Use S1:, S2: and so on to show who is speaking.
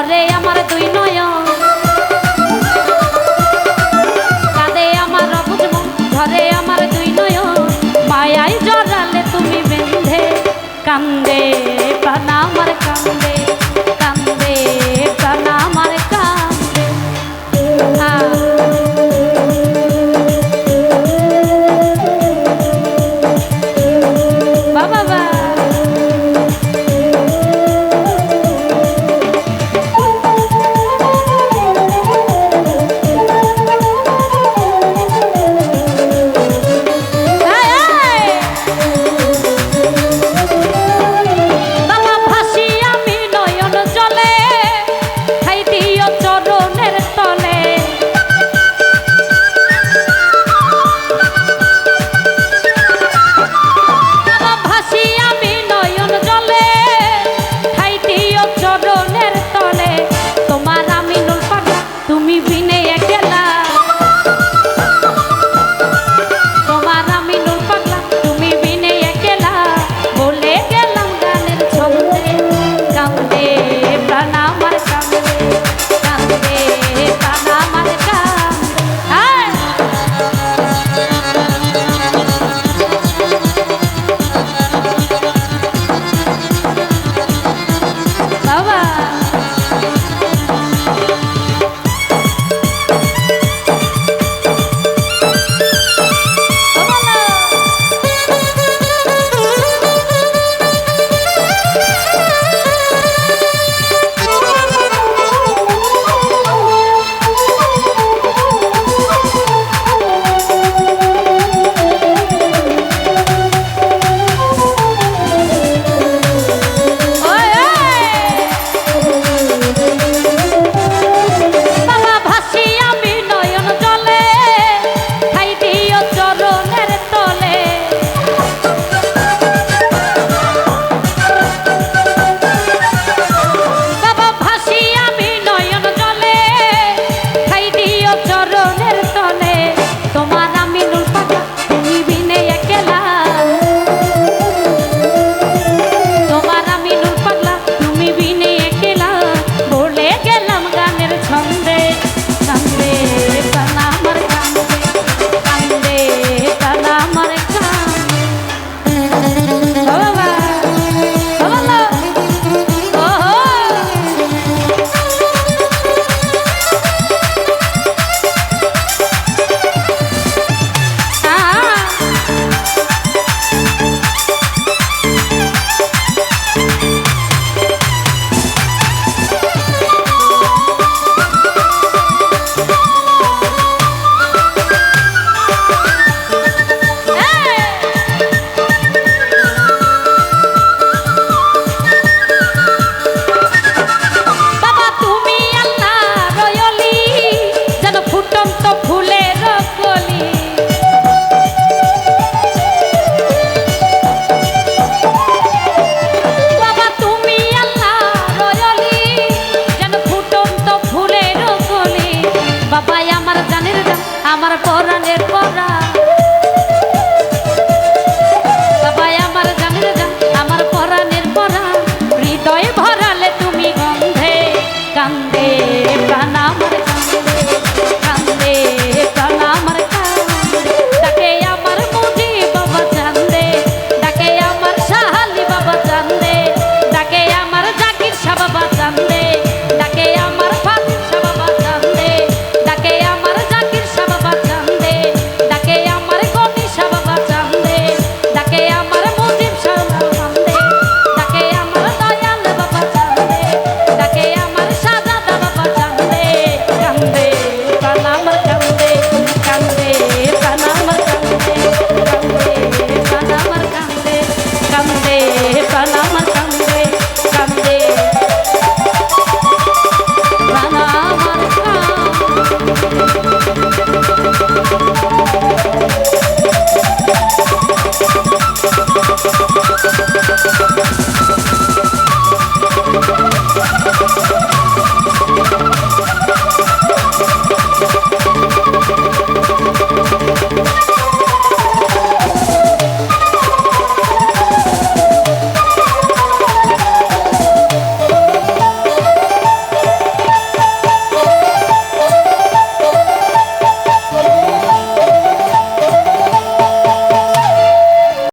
S1: ঝরে আমার দুই নয়ন। কাঁদে আমার অবুজ মন ঝরে আমার দুই নয়ন। মায়ায় জড়ালে তুমি বেঁধে কান্দে পানা আমার কান্দে। কিনে একটা